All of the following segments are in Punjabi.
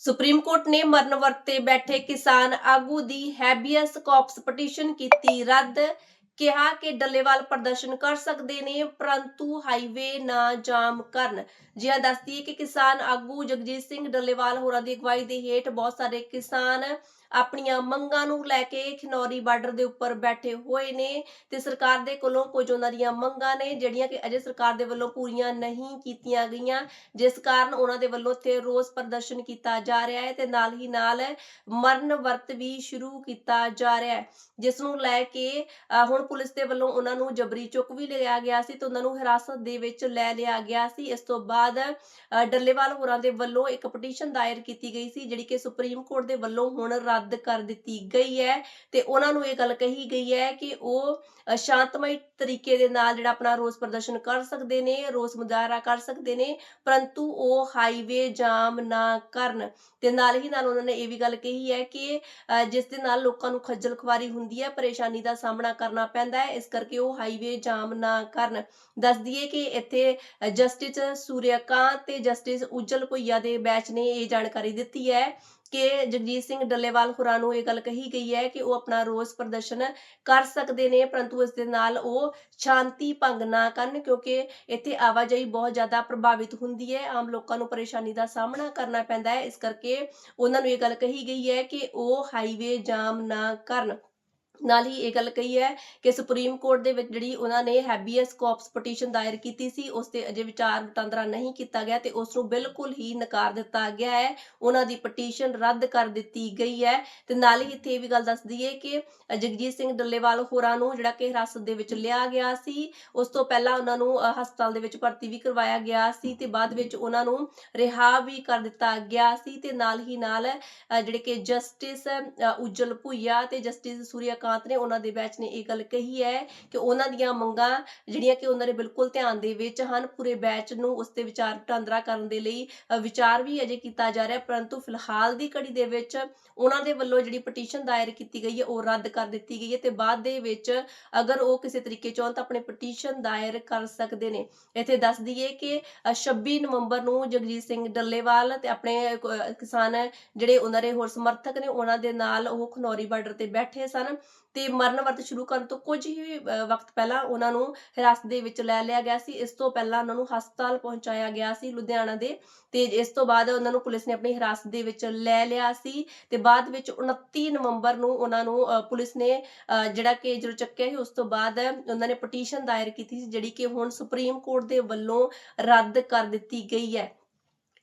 ਸੁਪਰੀਮ ਕੋਰਟ ਨੇ ਮਰਨ ਵਰਤ ਬੈਠੇ ਕਿਸਾਨ ਆਗੂ ਦੀ ਹੈਬੀਅਸ ਕਾਰਪਸ ਪਟੀਸ਼ਨ ਕੀਤੀ ਰੱਦ, ਕਿਹਾ ਕਿ ਡੱਲੇਵਾਲ ਪ੍ਰਦਰਸ਼ਨ ਕਰ ਸਕਦੇ ਨੇ, ਪਰੰਤੂ ਹਾਈਵੇ ਨਾ ਜਾਮ ਕਰਨ। ਜਿਹਾ ਦੱਸਦੀ ਹੈ ਕਿ ਕਿਸਾਨ ਆਗੂ ਜਗਜੀਤ ਸਿੰਘ ਡੱਲੇਵਾਲ ਹੋਰਾਂ ਦੀ ਅਗਵਾਈ ਦੇ ਹੇਠ ਬਹੁਤ ਸਾਰੇ ਕਿਸਾਨ ਆਪਣੀਆਂ ਮੰਗਾਂ ਨੂੰ ਲੈ ਕੇ ਖਨੌਰੀ ਬਾਰਡਰ ਦੇ ਉੱਪਰ ਬੈਠੇ ਹੋਏ ਨੇ ਤੇ ਸਰਕਾਰ ਦੇ ਕੋਲੋਂ ਕੁਝ ਉਹਨਾਂ ਦੀਆਂ ਮੰਗਾਂ ਨੇ, ਜਿਹੜੀਆਂ ਕਿ ਅਜੇ ਸਰਕਾਰ ਦੇ ਵੱਲੋਂ ਪੂਰੀਆਂ ਨਹੀਂ ਕੀਤੀਆਂ ਗਈਆਂ, ਜਿਸ ਕਾਰਨ ਉਹਨਾਂ ਦੇ ਵੱਲੋਂ ਇੱਥੇ ਰੋਸ ਪ੍ਰਦਰਸ਼ਨ ਕੀਤਾ ਜਾ ਰਿਹਾ ਹੈ ਤੇ ਨਾਲ ਹੀ ਨਾਲ ਮਰਨ ਵਰਤ ਵੀ ਸ਼ੁਰੂ ਕੀਤਾ ਜਾ ਰਿਹਾ ਹੈ, ਜਿਸ ਨੂੰ ਲੈ ਕੇ ਹੁਣ ਪੁਲਿਸ ਦੇ ਵੱਲੋਂ ਉਹਨਾਂ ਨੂੰ ਜਬਰੀ ਚੁੱਕ ਵੀ ਲਿਆ ਗਿਆ ਸੀ ਤੇ ਉਹਨਾਂ ਨੂੰ ਹਿਰਾਸਤ ਦੇ ਵਿੱਚ ਲੈ ਲਿਆ ਗਿਆ ਸੀ। ਇਸ ਤੋਂ ਬਾਅਦ ਡੱਲੇਵਾਲ ਹੋਰਾਂ ਦੇ ਵੱਲੋਂ ਇੱਕ ਪਟੀਸ਼ਨ ਦਾਇਰ ਕੀਤੀ ਗਈ ਸੀ, ਜਿਹੜੀ ਕਿ ਸੁਪਰੀਮ ਕੋਰਟ ਦੇ ਵੱਲੋਂ ਹੁਣ ਰੱਦ ਕਰ ਦਿੱਤੀ ਗਈ ਹੈ ਤੇ ਉਹਨਾਂ ਨੂੰ ਇਹ ਗੱਲ ਕਹੀ ਗਈ ਹੈ ਕਿ ਉਹ ਸ਼ਾਂਤਮਈ ਤਰੀਕੇ ਦੇ ਨਾਲ ਜਿਹੜਾ ਆਪਣਾ ਰੋਸ ਪ੍ਰਦਰਸ਼ਨ ਕਰ ਸਕਦੇ ਨੇ, ਰੋਸ ਮੁਜ਼ਾਹਰਾ ਕਰ ਸਕਦੇ ਨੇ, ਪਰੰਤੂ ਉਹ ਹਾਈਵੇ ਜਾਮ ਨਾ ਕਰਨ ਤੇ ਨਾਲ ਹੀ ਨਾਲ ਉਹਨਾਂ ਨੇ ਇਹ ਵੀ ਗੱਲ ਕਹੀ ਹੈ ਕਿ ਜਿਸ ਦੇ ਨਾਲ ਲੋਕਾਂ ਨੂੰ ਖੱਜਲ ਖੁਆਰੀ ਹੁੰਦੀ ਹੈ, ਪਰੇਸ਼ਾਨੀ ਦਾ ਸਾਹਮਣਾ ਕਰਨਾ ਪੈਂਦਾ ਹੈ, ਇਸ ਕਰਕੇ ਉਹ ਹਾਈਵੇ ਜਾਮ ਨਾ ਕਰਨ। ਦੱਸ ਦਈਏ ਕਿ ਇੱਥੇ ਜਸਟਿਸ ਸੂਰਿਆਕਾਂਤ ਤੇ ਜਸਟਿਸ ਉਜਲ ਭੁਈਆ ਦੇ ਬੈਚ ਨੇ ਇਹ ਜਾਣਕਾਰੀ ਦਿੱਤੀ ਹੈ ਕਿ ਜਗਜੀਤ ਸਿੰਘ ਡੱਲੇਵਾਲ ਹੋਰਾਂ ਨੂੰ ਇਹ ਗੱਲ ਕਹੀ ਗਈ ਹੈ ਕਿ ਉਹ ਆਪਣਾ ਰੋਸ ਪ੍ਰਦਰਸ਼ਨ ਕਰ ਸਕਦੇ ਨੇ, ਪਰੰਤੂ ਇਸ ਦੇ ਨਾਲ ਉਹ ਸ਼ਾਂਤੀ ਭੰਗ ਨਾ ਕਰਨ ਕਿਉਂਕਿ ਇੱਥੇ ਆਵਾਜਾਈ ਬਹੁਤ ਜ਼ਿਆਦਾ ਪ੍ਰਭਾਵਿਤ ਹੁੰਦੀ ਹੈ। ਆਮ ਲੋਕਾਂ ਨੂੰ ਪਰੇਸ਼ਾਨੀ ਦਾ ਸਾਹਮਣਾ ਕਰਨਾ ਪੈਂਦਾ ਹੈ। ਇਸ ਕਰਕੇ ਉਹਨਾਂ ਨੂੰ ਇਹ ਗੱਲ ਕਹੀ ਗਈ ਹੈ ਕਿ ਉਹ ਹਾਈਵੇ ਜਾਮ ਨਾ ਕਰਨ। ਨਾਲ ਹੀ ਇਹ ਗੱਲ ਕਹੀ ਹੈ ਕਿ ਸੁਪਰੀਮ ਕੋਰਟ ਦੇ ਵਿੱਚ ਜਿਹੜੀ ਉਹਨਾਂ ਨੇ ਹੈਬੀਅਸ ਕਾਰਪਸ ਪਟੀਸ਼ਨ ਦਾਇਰ ਕੀਤੀ ਸੀ, ਉਸ ਤੇ ਅਜੇ ਵਿਚਾਰ ਵਟਾਂਦਰਾ ਨਹੀਂ ਕੀਤਾ ਗਿਆ ਤੇ ਉਸ ਨੂੰ ਬਿਲਕੁਲ ਹੀ ਨਕਾਰ ਦਿੱਤਾ ਗਿਆ ਹੈ। ਉਹਨਾਂ ਦੀ ਪਟੀਸ਼ਨ ਰੱਦ ਕਰ ਦਿੱਤੀ ਗਈ ਹੈ ਤੇ ਨਾਲ ਹੀ ਇੱਥੇ ਇਹ ਵੀ ਗੱਲ ਦੱਸ ਦਈਏ ਕਿ ਜਗਜੀਤ ਸਿੰਘ ਡੱਲੇਵਾਲ ਹੋਰਾਂ ਨੂੰ ਜਿਹੜਾ ਕਿ ਹਿਰਾਸਤ ਦੇ ਵਿੱਚ ਲਿਆ ਗਿਆ ਸੀ, ਉਸ ਤੋਂ ਪਹਿਲਾਂ ਉਹਨਾਂ ਨੂੰ ਹਸਪਤਾਲ ਦੇ ਵਿੱਚ ਭਰਤੀ ਵੀ ਕਰਵਾਇਆ ਗਿਆ ਸੀ ਤੇ ਬਾਅਦ ਵਿੱਚ ਉਹਨਾਂ ਨੂੰ ਰਿਹਾ ਵੀ ਕਰ ਦਿੱਤਾ ਗਿਆ ਸੀ ਤੇ ਨਾਲ ਹੀ ਨਾਲ ਜਿਹੜੇ ਕਿ ਜਸਟਿਸ ਉਜਲ ਭੁਈਆ ਤੇ ਜਸਟਿਸ ਸੂਰਿਆ ਸੂਰਿਆਕਾਂਤ ਨੇ ਉਹਨਾਂ ਦੇ ਬੈਚ ਨੇ, ਇਹ ਗੱਲ ਕਹੀ ਹੈ ਕਿ ਉਹਨਾਂ ਦੀਆਂ ਮੰਗਾਂ ਜਿਹੜੀਆਂ ਕਿ ਉਹਨਾਂ ਦੇ ਬਿਲਕੁਲ ਧਿਆਨ ਦੇ ਵਿੱਚ ਹਨ, ਪੂਰੇ ਬੈਚ ਨੂੰ ਉਸ ਤੇ ਵਿਚਾਰ ਵਟਾਂਦਰਾ ਕਰਨ ਦੇ ਲਈ ਵਿਚਾਰ ਵੀ ਅਜੇ ਕੀਤਾ ਜਾ ਰਿਹਾ ਪਰੰਤੂ ਫਿਲਹਾਲ ਦੀ ਘੜੀ ਦੇ ਵਿੱਚ ਉਹਨਾਂ ਦੇ ਵੱਲੋਂ ਜਿਹੜੀ ਪਟੀਸ਼ਨ ਦਾਇਰ ਕੀਤੀ ਗਈ ਹੈ, ਉਹ ਰੱਦ ਕਰ ਦਿੱਤੀ ਗਈ ਹੈ ਤੇ ਬਾਅਦ ਦੇ ਵਿੱਚ ਅਗਰ ਉਹ ਕਿਸੇ ਤਰੀਕੇ ਚਾਹੁਣ ਤਾਂ ਆਪਣੇ ਪਟੀਸ਼ਨ ਦਾਇਰ ਕਰ ਸਕਦੇ ਨੇ। ਇੱਥੇ ਦੱਸ ਦਈਏ ਕਿ 26 ਨਵੰਬਰ ਨੂੰ ਜਗਜੀਤ ਸਿੰਘ ਡੱਲੇਵਾਲ ਤੇ ਆਪਣੇ ਕਿਸਾਨ ਜਿਹੜੇ ਉਹਨਾਂ ਦੇ ਹੋਰ ਸਮਰਥਕ ਨੇ, ਉਹਨਾਂ ਦੇ ਨਾਲ ਉਹ ਖਨੌਰੀ ਬਾਰਡਰ ਤੇ ਬੈਠੇ ਸਨ। ਤੇ ਮਰਨ ਵਰਤ ਸ਼ੁਰੂ ਕਰਨ ਤੋਂ ਕੁਝ ਹੀ ਵਕਤ ਪਹਿਲਾਂ ਉਹਨਾਂ ਨੂੰ ਹਿਰਾਸਤ ਦੇ ਵਿੱਚ ਲੈ ਲਿਆ ਗਿਆ ਸੀ। ਇਸ ਤੋਂ ਪਹਿਲਾਂ ਉਹਨਾਂ ਨੂੰ ਹਸਪਤਾਲ ਪਹੁੰਚਾਇਆ ਗਿਆ ਸੀ ਲੁਧਿਆਣਾ ਦੇ ਤੇ ਇਸ ਤੋਂ ਬਾਅਦ ਉਹਨਾਂ ਨੂੰ ਪੁਲਿਸ ਨੇ ਆਪਣੀ ਹਿਰਾਸਤ ਦੇ ਵਿੱਚ ਲੈ ਲਿਆ ਸੀ ਤੇ ਬਾਅਦ ਵਿੱਚ 29 ਨਵੰਬਰ ਨੂੰ ਉਹਨਾਂ ਨੂੰ ਪੁਲਿਸ ਨੇ ਜਿਹੜਾ ਕਿ ਜਦੋਂ ਚੱਕਿਆ ਸੀ ਉਸ ਤੋਂ ਬਾਅਦ ਉਹਨਾਂ ਨੇ ਪਟੀਸ਼ਨ ਦਾਇਰ ਕੀਤੀ ਸੀ ਜਿਹੜੀ ਕਿ ਹੁਣ ਸੁਪਰੀਮ ਕੋਰਟ ਦੇ ਵੱਲੋਂ ਰੱਦ ਕਰ ਦਿੱਤੀ ਗਈ ਹੈ।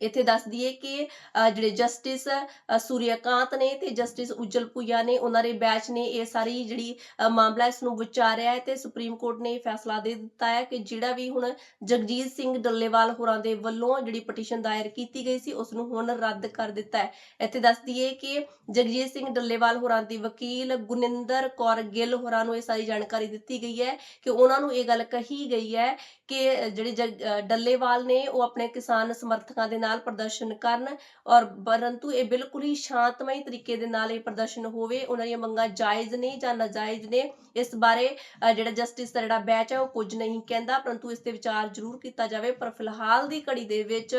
ਇੱਥੇ ਦੱਸ ਦਈਏ ਕਿ ਜਿਹੜੇ ਜਸਟਿਸ ਅ, ਸੂਰਿਆਕਾਂਤ ਨੇ ਤੇ ਜਸਟਿਸ ਉਜਲ ਭੁਈਆ ਨੇ ਉਹਨਾਂ ਦੇ ਬੈਚ ਨੇ ਇਹ ਸਾਰੀ ਜਿਹੜੀ ਮਾਮਲਾ ਇਸ ਨੂੰ ਵਿਚਾਰਿਆ ਹੈ ਤੇ ਸੁਪਰੀਮ ਕੋਰਟ ਨੇ ਇਹ ਫੈਸਲਾ ਦੇ ਦਿੱਤਾ ਹੈ ਕਿ ਜਿਹੜਾ ਵੀ ਹੁਣ ਜਗਜੀਤ ਸਿੰਘ ਡੱਲੇਵਾਲ ਹੋਰਾਂ ਦੇ ਵੱਲੋਂ ਜਿਹੜੀ ਪਟੀਸ਼ਨ ਦਾਇਰ ਕੀਤੀ ਗਈ ਸੀ ਉਸ ਨੂੰ ਹੁਣ ਰੱਦ ਕਰ ਦਿੱਤਾ ਹੈ। ਇੱਥੇ ਦੱਸ ਦਈਏ ਕਿ ਜਗਜੀਤ ਸਿੰਘ ਡੱਲੇਵਾਲ ਹੋਰਾਂ ਦੀ ਵਕੀਲ ਗੁਨਿੰਦਰ ਕੌਰ ਗਿੱਲ ਹੋਰਾਂ ਨੂੰ ਇਹ ਸਾਰੀ ਜਾਣਕਾਰੀ ਦਿੱਤੀ ਗਈ ਹੈ ਕਿ ਉਹਨਾਂ ਨੂੰ ਇਹ ਗੱਲ ਕਹੀ ਗਈ ਹੈ ਕਿ ਜਿਹੜੇ ਜਗ- ਡੱਲੇਵਾਲ ਨੇ ਉਹ ਆਪਣੇ ਕਿਸਾਨ ਸਮਰਥਕਾਂ ਦੇ ਨਾਲ ਪ੍ਰਦਰਸ਼ਨ ਕਰਨ ਔਰ ਪਰੰਤੂ ਇਹ ਬਿਲਕੁਲ ਹੀ ਸ਼ਾਂਤਮਈ ਤਰੀਕੇ ਦੇ ਨਾਲ ਇਹ ਪ੍ਰਦਰਸ਼ਨ ਹੋਵੇ, ਉਹਨਾਂ ਦੀਆਂ ਮੰਗਾਂ ਜਾਇਜ਼ ਨੇ ਜਾਂ ਨਾਜਾਇਜ਼ ਨੇ, ਇਸ ਬਾਰੇ ਜਿਹੜਾ ਜਸਟਿਸ ਦਾ ਜਿਹੜਾ ਬੈਚ ਹੈ ਉਹ ਕੁਝ ਨਹੀਂ ਕਹਿੰਦਾ, ਪਰੰਤੂ ਇਸ ਤੇ ਵਿਚਾਰ ਜ਼ਰੂਰ ਕੀਤਾ ਜਾਵੇ, ਪਰ ਫਿਲਹਾਲ ਦੀ ਘੜੀ ਦੇ ਵਿੱਚ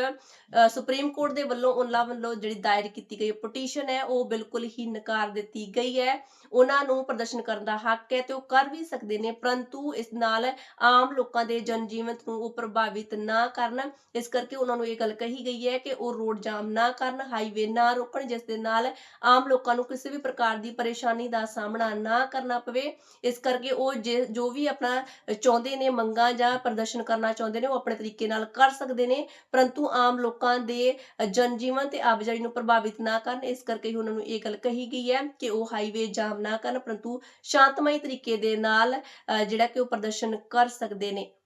ਸੁਪਰੀਮ ਕੋਰਟ ਦੇ ਵੱਲੋਂ ਉਹਨਾਂ ਵੱਲੋਂ ਜਿਹੜੀ ਦਾਇਰ ਕੀਤੀ ਗਈ ਪਟੀਸ਼ਨ ਹੈ, ਉਹ ਬਿਲਕੁਲ ਹੀ ਨਕਾਰ ਦਿੱਤੀ ਗਈ ਹੈ। ਉਹਨਾਂ ਨੂੰ ਪ੍ਰਦਰਸ਼ਨ ਕਰਨ ਦਾ ਹੱਕ ਹੈ ਤੇ ਉਹ ਕਰ ਵੀ ਸਕਦੇ ਨੇ, ਪਰੰਤੂ ਇਸ ਨਾਲ ਆਮ ਲੋਕਾਂ ਦੇ ਜਨਜੀਵਨ ਨੂੰ ਉਹ ਪ੍ਰਭਾਵਿਤ ਨਾ ਕਰਨ। ਇਸ ਕਰਕੇ ਉਹਨਾਂ ਨੂੰ ਇਹ ਗੱਲ ਕਹੀ ਗਈ ਹੈ ਕਿ ਉਹ ਰੋਡ ਜਾਮ ਨਾ ਕਰਨ ਹਾਈਵੇ ਨਾ ਰੋਕਣ, ਜਿਸ ਦੇ ਨਾਲ ਆਮ ਲੋਕਾਂ ਨੂੰ ਕਿਸੇ ਵੀ ਪ੍ਰਕਾਰ ਦੀ ਪਰੇਸ਼ਾਨੀ ਦਾ ਸਾਹਮਣਾ ਨਾ ਕਰਨਾ ਪਵੇ। ਇਸ ਕਰਕੇ ਉਹ ਜੋ ਵੀ ਆਪਣਾ ਚਾਹੁੰਦੇ ਨੇ ਮੰਗਾਂ ਜਾਂ ਪ੍ਰਦਰਸ਼ਨ ਕਰਨਾ ਚਾਹੁੰਦੇ ਨੇ, ਉਹ ਆਪਣੇ ਤਰੀਕੇ ਨਾਲ ਕਰ ਸਕਦੇ ਨੇ, ਪਰੰਤੂ ਆਮ ਲੋਕਾਂ ਦੇ ਜਨਜੀਵਨ ਤੇ ਆਵਾਜਾਈ ਨੂੰ ਪ੍ਰਭਾਵਿਤ ਨਾ ਕਰਨ। ਇਸ ਕਰਕੇ ਉਹਨਾਂ ਨੂੰ ਇਹ ਗੱਲ ਕਹੀ ਗਈ ਹੈ ਕਿ ਉਹ ਹਾਈਵੇ ਜਾਮ ਨਾ ਕਰਨ, ਪਰੰਤੂ ਸ਼ਾਂਤਮਈ ਤਰੀਕੇ ਦੇ ਨਾਲ ਜਿਹੜਾ ਕਿ ਉਹ ਪ੍ਰਦਰਸ਼ਨ ਕਰ ਸਕਦੇ ਨੇ।